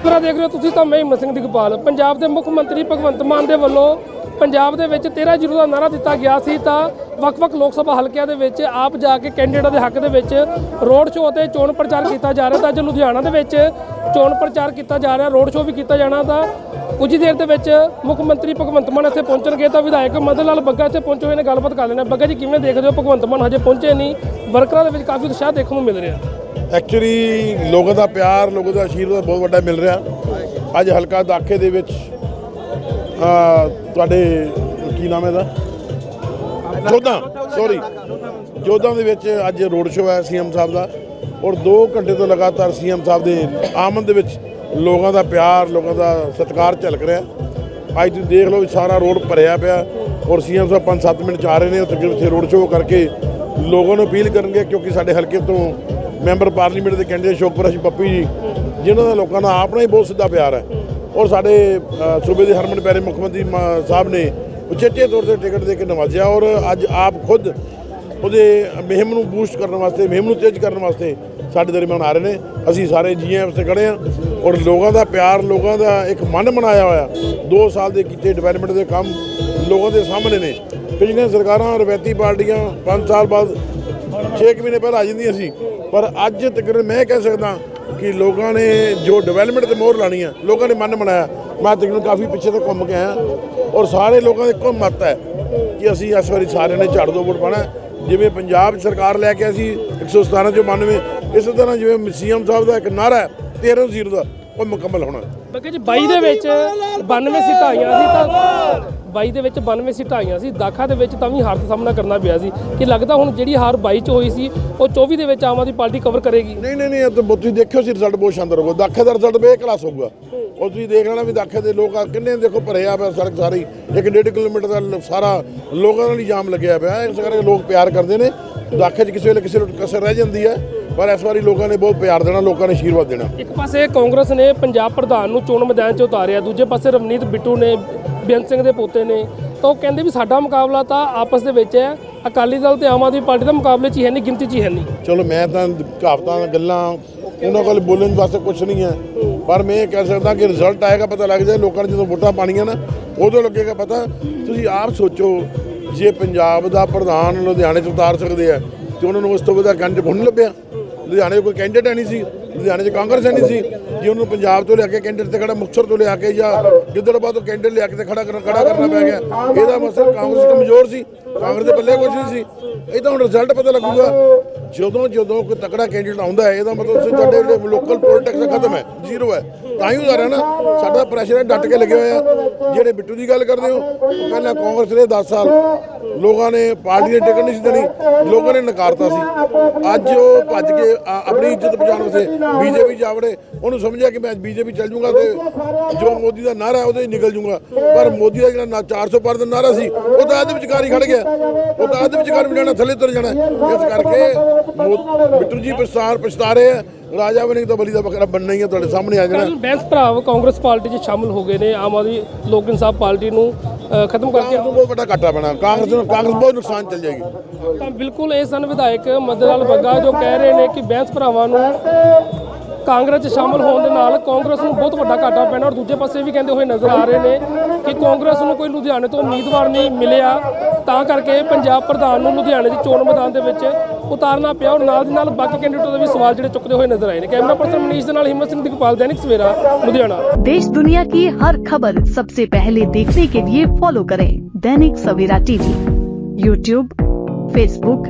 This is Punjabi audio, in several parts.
ਤਸਵੀਰਾਂ ਦੇਖ ਰਹੇ ਹੋ ਤੁਸੀਂ ਤਾਂ ਮੈਂ ਹਿੰਮਤ ਸਿੰਘ ਦਿਗਪਾਲ। ਪੰਜਾਬ ਦੇ ਮੁੱਖ ਮੰਤਰੀ ਭਗਵੰਤ ਮਾਨ ਦੇ ਵੱਲੋਂ ਪੰਜਾਬ ਦੇ ਵਿੱਚ 13 ਜ਼ੀਰੋ ਦਾ ਨਾਰਾ ਦਿੱਤਾ ਗਿਆ ਸੀ ਤਾਂ ਵੱਖ-ਵੱਖ ਲੋਕ ਸਭਾ ਹਲਕਿਆਂ ਦੇ ਵਿੱਚ ਆਪ ਜਾ ਕੇ ਕੈਂਡੀਡੇਟਾਂ ਦੇ ਹੱਕ ਦੇ ਵਿੱਚ ਰੋਡ ਸ਼ੋਅ 'ਤੇ ਚੋਣ ਪ੍ਰਚਾਰ ਕੀਤਾ ਜਾ ਰਿਹਾ। ਤਾਂ ਅੱਜ ਲੁਧਿਆਣਾ ਦੇ ਵਿੱਚ ਚੋਣ ਪ੍ਰਚਾਰ ਕੀਤਾ ਜਾ ਰਿਹਾ, ਰੋਡ ਸ਼ੋਅ ਵੀ ਕੀਤਾ ਜਾਣਾ ਤਾਂ ਕੁਝ ਹੀ ਦੇਰ ਦੇ ਵਿੱਚ ਮੁੱਖ ਮੰਤਰੀ ਭਗਵੰਤ ਮਾਨ ਇੱਥੇ ਪਹੁੰਚਣਗੇ ਤਾਂ ਵਿਧਾਇਕ ਮਦਨ ਲਾਲ ਬੱਗਾ ਇੱਥੇ ਪਹੁੰਚੇ ਹੋਏ ਨੇ, ਗੱਲਬਾਤ ਕਰ ਲੈਣਾ ਬੱਗਾ ਜੀ, ਕਿਵੇਂ ਦੇਖਦੇ ਹੋ? ਭਗਵੰਤ ਮਾਨ ਹਜੇ ਪਹੁੰਚੇ ਨਹੀਂ। ਵਰਕਰਾਂ ਦੇ ਵਿੱਚ ਕਾਫੀ ਉਤਸ਼ਾਹ ਦੇਖਣ ਨੂੰ ਮਿਲ ਰਿਹਾ। ਐਕਚੁਅਲੀ ਲੋਕਾਂ ਦਾ ਪਿਆਰ, ਲੋਕਾਂ ਦਾ ਆਸ਼ੀਰਵਾਦ ਬਹੁਤ ਵੱਡਾ ਮਿਲ ਰਿਹਾ। ਅੱਜ ਹਲਕਾ ਦਾਖੇ ਦੇ ਵਿੱਚ ਤੁਹਾਡੇ, ਕੀ ਨਾਮ ਹੈ ਦਾ ਜੋਧਾ ਸੌਰੀ ਜੋਧਾ ਦੇ ਵਿੱਚ ਅੱਜ ਰੋਡ ਸ਼ੋਅ ਹੈ ਸੀਐਮ ਸਾਹਿਬ ਦਾ। ਔਰ 2 ਘੰਟੇ ਤੋਂ ਲਗਾਤਾਰ ਸੀਐਮ ਸਾਹਿਬ ਦੇ ਆਮਦ ਦੇ ਵਿੱਚ ਲੋਕਾਂ ਦਾ ਪਿਆਰ, ਲੋਕਾਂ ਦਾ ਸਤਿਕਾਰ ਝਲਕ ਰਿਹਾ। ਅੱਜ ਤੁਸੀਂ ਦੇਖ ਲਓ ਵੀ ਸਾਰਾ ਰੋਡ ਭਰਿਆ ਪਿਆ। ਔਰ ਸੀਐਮ ਸਾਹਿਬ 5-7 ਮਿੰਟ ਚ ਆ ਰਹੇ ਨੇ ਉੱਥੇ ਉੱਥੇ ਰੋਡ ਸ਼ੋਅ ਕਰਕੇ ਲੋਕਾਂ ਨੂੰ ਅਪੀਲ ਕਰਨਗੇ ਕਿਉਂਕਿ ਸਾਡੇ ਹਲਕੇ ਤੋਂ ਮੈਂਬਰ ਪਾਰਲੀਮੈਂਟ ਦੇ ਕੈਂਡੀਡੇਟ ਸ਼ੋਕਪ੍ਰਕਾਸ਼ ਪੱਪੀ ਜੀ, ਜਿਨ੍ਹਾਂ ਦਾ ਲੋਕਾਂ ਦਾ ਆਪਣਾ ਹੀ ਬਹੁਤ ਸਿੱਧਾ ਪਿਆਰ ਹੈ। ਔਰ ਸਾਡੇ ਸੂਬੇ ਦੇ ਹਰਮਨ ਪਿਆਰੇ ਮੁੱਖ ਮੰਤਰੀ ਮਾ- ਸਾਹਿਬ ਨੇ ਉਚੇਚੇ ਤੌਰ ਤੇ ਟਿਕਟ ਦੇ ਕੇ ਨਵਾਜਿਆ ਔਰ ਅੱਜ ਆਪ ਖੁਦ ਉਹਦੇ ਮੁਹਿੰਮ ਨੂੰ ਬੂਸਟ ਕਰਨ ਵਾਸਤੇ, ਮੁਹਿੰਮ ਨੂੰ ਤੇਜ਼ ਕਰਨ ਵਾਸਤੇ ਸਾਡੇ ਦਰਮਿਆਨ ਆ ਰਹੇ ਨੇ। ਅਸੀਂ ਸਾਰੇ ਜੀਐਮ ਤੇ ਖੜੇ ਹਾਂ ਔਰ ਲੋਕਾਂ ਦਾ ਪਿਆਰ, ਲੋਕਾਂ ਦਾ ਇੱਕ ਮਨ ਬਣਾਇਆ ਹੋਇਆ 2 ਸਾਲ ਦੇ ਕੀਤੇ ਡਿਵੈਲਪਮੈਂਟ ਦੇ ਕੰਮ ਲੋਕਾਂ ਦੇ ਸਾਹਮਣੇ ਨੇ। ਪਿਛਲੀਆਂ ਸਰਕਾਰਾਂ ਰਵੈਤੀ ਪਾਰਟੀਆਂ 5 ਸਾਲ ਬਾਅਦ 6 ਮਹੀਨੇ ਪਹਿਲਾਂ ਆ ਜਾਂਦੀਆਂ ਸੀ। ਪਰ ਅੱਜ ਤੱਕ ਮੈਂ ਕਹਿ ਸਕਦਾ ਕਿ ਲੋਕਾਂ ਨੇ ਜੋ ਡਿਵੈਲਪਮੈਂਟ ਤੇ ਮੋਹਰ ਲਾਣੀ ਹੈ ਲੋਕਾਂ ਨੇ ਮਨ ਬਣਾਇਆ ਮੈਂ ਤਕਰੀਬਨ ਕਾਫੀ ਪਿੱਛੇ ਤੋਂ ਘੁੰਮ ਕੇ ਆਇਆ। ਔਰ ਸਾਰੇ ਲੋਕਾਂ ਦੇ ਇੱਕੋ ਮਤ ਹੈ ਕਿ ਅਸੀਂ ਇਸ ਵਾਰੀ ਸਾਰਿਆਂ ਨੇ ਝਾੜ ਦੋ ਵੋਟ ਪਾਣਾ ਜਿਵੇਂ ਪੰਜਾਬ ਸਰਕਾਰ ਲੈ ਕੇ ਅਸੀਂ 117 ਚੋਂ 92 ਇਸੇ ਤਰ੍ਹਾਂ ਜਿਵੇਂ ਸੀਐਮ ਸਾਹਿਬ ਦਾ ਇੱਕ ਨਾਰਾ ਹੈ 13 ਜ਼ੀਰੋ ਦਾ, ਉਹ ਮੁਕੰਮਲ ਹੋਣਾ। ਬੱਗੇ ਜੀ 22 ਦੇ ਵਿੱਚ 92 ਸੀਟਾਂ ਆਈਆਂ ਸੀ ਤਾਂ 22 ਦੇ ਵਿੱਚ 92 ਸੀਟਾਂ ਆਈਆਂ ਸੀ। ਦਾਖਾ ਦੇ ਵਿੱਚ ਤਾਂ ਵੀ ਹਾਰ ਦਾ ਸਾਹਮਣਾ ਕਰਨਾ ਪਿਆ ਸੀ। ਕਿ ਲੱਗਦਾ ਹੁਣ ਜਿਹੜੀ ਹਾਰ 22 ਚ ਹੋਈ ਸੀ ਉਹ 24 ਦੇ ਵਿੱਚ ਆਮ ਆਦਮੀ ਪਾਰਟੀ ਕਵਰ ਕਰੇਗੀ? ਨਹੀਂ ਨਹੀਂ ਨਹੀਂ ਇਹ ਤਾਂ ਤੁਸੀਂ ਦੇਖਿਓ ਸੀ ਰਿਜ਼ਲਟ ਬਹੁਤ ਸ਼ਾਨਦਾਰ ਹੋਊਗਾ। ਦਾਖੇ ਦਾ ਰਿਜ਼ਲਟ ਬੇ ਕਲਾਸ ਹੋਊਗਾ। ਉਹ ਤੁਸੀਂ ਦੇਖ ਲੈਣਾ ਵੀ ਦਾਖੇ ਦੇ ਲੋਕ ਕਿੰਨੇ ਦੇਖੋ ਭਰੇ ਆ ਪਿਆ ਸੜਕ ਸਾਰੀ। ਇੱਕ ਡੇਢ ਕਿਲੋਮੀਟਰ ਦਾ ਸਾਰਾ ਲੋਕਾਂ ਨਾਲ ਹੀ ਜਾਮ ਲੱਗਿਆ ਪਿਆ। ਇਸ ਕਰਕੇ ਲੋਕ ਪਿਆਰ ਕਰਦੇ ਨੇ। ਦਾਖੇ 'ਚ ਕਿਸੇ ਵੇਲੇ ਕਿਸੇ ਨੂੰ ਕਸਰ ਰਹਿ ਜਾਂਦੀ ਹੈ। ਪਰ ਇਸ ਵਾਰੀ ਲੋਕਾਂ ਨੇ ਬਹੁਤ ਪਿਆਰ ਦੇਣਾ ਲੋਕਾਂ ਨੇ ਆਸ਼ੀਰਵਾਦ ਦੇਣਾ। ਇੱਕ ਪਾਸੇ ਕਾਂਗਰਸ ਨੇ ਪੰਜਾਬ ਪ੍ਰਧਾਨ ਨੂੰ ਚੋਣ ਮੈਦਾਨ 'ਚ ਉਤਾਰਿਆ ਦੂਜੇ ਪਾਸੇ ਰਵਨੀਤ ਬਿੱਟੂ ਨੇ ਬੇਅੰਤ ਸਿੰਘ ਦੇ ਪੋਤੇ ਨੇ। ਤਾਂ ਉਹ ਕਹਿੰਦੇ ਵੀ ਸਾਡਾ ਮੁਕਾਬਲਾ ਤਾਂ ਆਪਸ ਦੇ ਵਿੱਚ ਹੈ ਅਕਾਲੀ ਦਲ ਤੇ ਆਮ ਆਦਮੀ ਪਾਰਟੀ ਦਾ ਮੁਕਾਬਲੇ 'ਚ ਹੀ ਹੈ ਨਹੀਂ ਗਿਣਤੀ 'ਚ ਹੀ ਹੈ ਨਹੀਂ ਚਲੋ ਮੈਂ ਤਾਂ ਕਹਾਵਤਾਂ ਗੱਲਾਂ ਉਹਨਾਂ ਕੋਲ ਬੋਲਣ ਵਾਸਤੇ ਕੁਝ ਨਹੀਂ ਹੈ। ਪਰ ਮੈਂ ਇਹ ਕਹਿ ਸਕਦਾ ਕਿ ਰਿਜ਼ਲਟ ਆਏਗਾ ਪਤਾ ਲੱਗ ਜਾਏ ਲੋਕਾਂ ਨੇ ਜਦੋਂ ਵੋਟਾਂ ਪਾਣੀਆਂ ਨਾ ਉਦੋਂ ਲੱਗੇਗਾ ਪਤਾ। ਤੁਸੀਂ ਆਪ ਸੋਚੋ ਜੇ ਪੰਜਾਬ ਦਾ ਪ੍ਰਧਾਨ ਲੁਧਿਆਣੇ 'ਚ ਉਤਾਰ ਸਕਦੇ ਆ ਤੇ ਉਹਨਾਂ ਨੂੰ ਉਸ ਤੋਂ ਵਧਾ ਕੈਂਡੀਡੇਟ ਹੁਣ ਲੱਭਿਆ। ਲੁਧਿਆਣੇ 'ਚ ਕੋਈ ਕੈਂਡੀਡੇਟ ਹੈ ਨਹੀਂ ਸੀ, ਲੁਧਿਆਣੇ 'ਚ ਕਾਂਗਰਸ ਹੈ ਨਹੀਂ ਸੀ, ਜੇ ਉਹਨੂੰ ਪੰਜਾਬ ਤੋਂ ਲਿਆ ਕੇ ਕੈਂਡੀਡੇਟ ਤੇ ਖੜਾ, ਮੁਕਤਸਰ ਤੋਂ ਲਿਆ ਕੇ ਜਾਂ ਗਿੱਦੜਬਾਦ ਤੋਂ ਕੈਂਡੀਡੇਟ ਲਿਆ ਕੇ ਤੇ ਖੜਾ ਕਰਨਾ ਖੜਾ ਕਰਨਾ ਪੈ ਗਿਆ। ਇਹਦਾ ਮਸਲਾ ਕਾਂਗਰਸ ਕਮਜ਼ੋਰ ਸੀ, ਕਾਂਗਰਸ ਦੇ ਪੱਲੇ ਕੁਝ ਨਹੀਂ ਸੀ। ਇਹ ਤਾਂ ਹੁਣ ਰਿਜ਼ਲਟ ਪਤਾ ਲੱਗੂਗਾ। ਜਦੋਂ ਜਦੋਂ ਕੋਈ ਤਕੜਾ ਕੈਂਡੀਡੇਟ ਆਉਂਦਾ ਹੈ, ਇਹਦਾ ਮਤਲਬ ਤੁਸੀਂ ਤੁਹਾਡੇ ਜਿਹੜੇ ਲੋਕਲ ਪੋਲਿਟਿਕਸ ਖਤਮ ਹੈ ਜ਼ੀਰੋ ਹੈ। ਤਾਂ ਹੀ ਉਤਾਰਿਆ ਨਾ, ਸਾਡਾ ਪ੍ਰੈਸ਼ਰ ਹੈ ਡਟ ਕੇ ਲੱਗੇ ਹੋਏ ਆ। ਜਿਹੜੇ ਬਿੱਟੂ ਦੀ ਗੱਲ ਕਰਦੇ ਹੋ ਉਹ ਪਹਿਲਾਂ ਕਾਂਗਰਸ ਦੇ 10 ਸਾਲ ਲੋਕਾਂ ਨੇ ਪਾਰਟੀ ਦੇ ਟਿਕਟ ਨਹੀਂ ਸੀ ਦੇਣੀ, ਲੋਕਾਂ ਨੇ ਨਕਾਰਤਾ ਸੀ। ਅੱਜ ਉਹ ਭੱਜ ਕੇ ਆਪਣੀ ਇੱਜ਼ਤ ਬਚਾਉਣ ਵਾਸਤੇ ਬੀਜੇਪੀ ਜਾਵੜੇ ਉਹਨੂੰ ਸਮਝਿਆ ਕਿ ਮੈਂ ਬੀਜੇਪੀ ਚੱਲ ਜੂੰਗਾ ਤੇ ਜੋ ਮੋਦੀ ਦਾ ਨਾਰਾ ਉਹਦੇ ਹੀ ਨਿਕਲ ਜੂੰਗਾ। ਪਰ ਮੋਦੀ ਦਾ ਜਿਹੜਾ ਨਾ 400 ਪਰ ਦਾ ਨਾਰਾ ਸੀ, ਉਹ ਤਾਂ ਅੱਧ ਵਿਚਕਾਰ ਹੀ ਖੜ ਗਿਆ। ਉਹ ਤਾਂ ਅੱਧ ਵਿਚਕਾਰ ਵੀ ਜਾਣਾ ਥੱਲੇ ਤੁਰ ਜਾਣਾ। ਇਸ ਕਰਕੇ ਬਿੱਟੂ ਜੀ ਪਛਤਾਰ ਪਛਤਾ ਰਹੇ ਆ। ਰਾਜਾ ਬਣੇ ਤਾਂ ਬਲੀ ਦਾ ਬੱਕਰਾ ਬਣਨਾ ਹੀ ਆ ਤੁਹਾਡੇ ਸਾਹਮਣੇ ਆ ਜਾਣਾ। ਬੈਂਸ ਭਰਾਵ ਕਾਂਗਰਸ ਪਾਰਟੀ 'ਚ ਸ਼ਾਮਲ ਹੋ ਗਏ ਨੇ ਆਮ ਆਦਮੀ ਲੋਕ ਇਨਸਾਫ ਪਾਰਟੀ ਨੂੰ ਖਤਮ ਕਰਕੇ ਨੂੰ ਬਹੁਤ ਵੱਡਾ ਘਾਟਾ ਪੈਣਾ ਕਾਂਗਰਸ ਨੂੰ ਕਾਂਗਰਸ ਬਹੁਤ ਨੁਕਸਾਨ ਚੱਲ ਜਾਏਗੀ। ਤਾਂ ਬਿਲਕੁਲ ਇਹ ਸਨ ਵਿਧਾਇਕ ਮਦਨ ਲਾਲ ਬੱਗਾ ਜੋ ਕਹਿ ਰਹੇ ਨੇ ਕਿ ਬੈਂਸ ਭਰਾਵਾਂ ਨੂੰ ਕਾਂਗਰਸ 'ਚ ਸ਼ਾਮਲ ਹੋਣ ਦੇ ਨਾਲ ਕਾਂਗਰਸ ਨੂੰ ਬਹੁਤ ਵੱਡਾ ਘਾਟਾ ਪੈਣਾ। ਔਰ ਦੂਜੇ ਪਾਸੇ ਵੀ ਕਹਿੰਦੇ ਹੋਏ ਨਜ਼ਰ ਆ ਰਹੇ ਨੇ ਕਿ ਕਾਂਗਰਸ ਨੂੰ ਕੋਈ ਲੁਧਿਆਣੇ ਤੋਂ ਉਮੀਦਵਾਰ ਨਹੀਂ ਮਿਲਿਆ। ਤਾਂ ਕਰਕੇ ਪੰਜਾਬ ਪ੍ਰਧਾਨ ਨੂੰ ਲੁਧਿਆਣੇ ਦੀ ਚੋਣ ਮੈਦਾਨ ਦੇ ਵਿੱਚ ਉਤਾਰਨਾ ਪਿਆ ਔਰ ਨਾਲ ਦੀ ਨਾਲ ਬਾਕੀ ਕੈਂਡੀਡੇਟਾਂ ਦੇ ਵੀ ਸਵਾਲ ਜਿਹੜੇ ਚੁੱਕਦੇ ਹੋਏ ਨਜ਼ਰ ਆਏ ਨੇ ਕੈਮਰਾ ਪਰਸਨ ਮਨੀਸ਼ ਦੇ ਨਾਲ ਹਿੰਮਤ ਸਿੰਘ ਦਿਗਪਾਲ ਦੈਨਿਕ ਸਵੇਰਾ ਲੁਧਿਆਣਾ देश दुनिया की हर खबर सबसे पहले देखने के लिए फॉलो करें Dainik Savera TV YouTube Facebook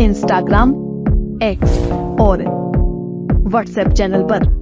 Instagram X और व्हाट्सएप चैनल पर।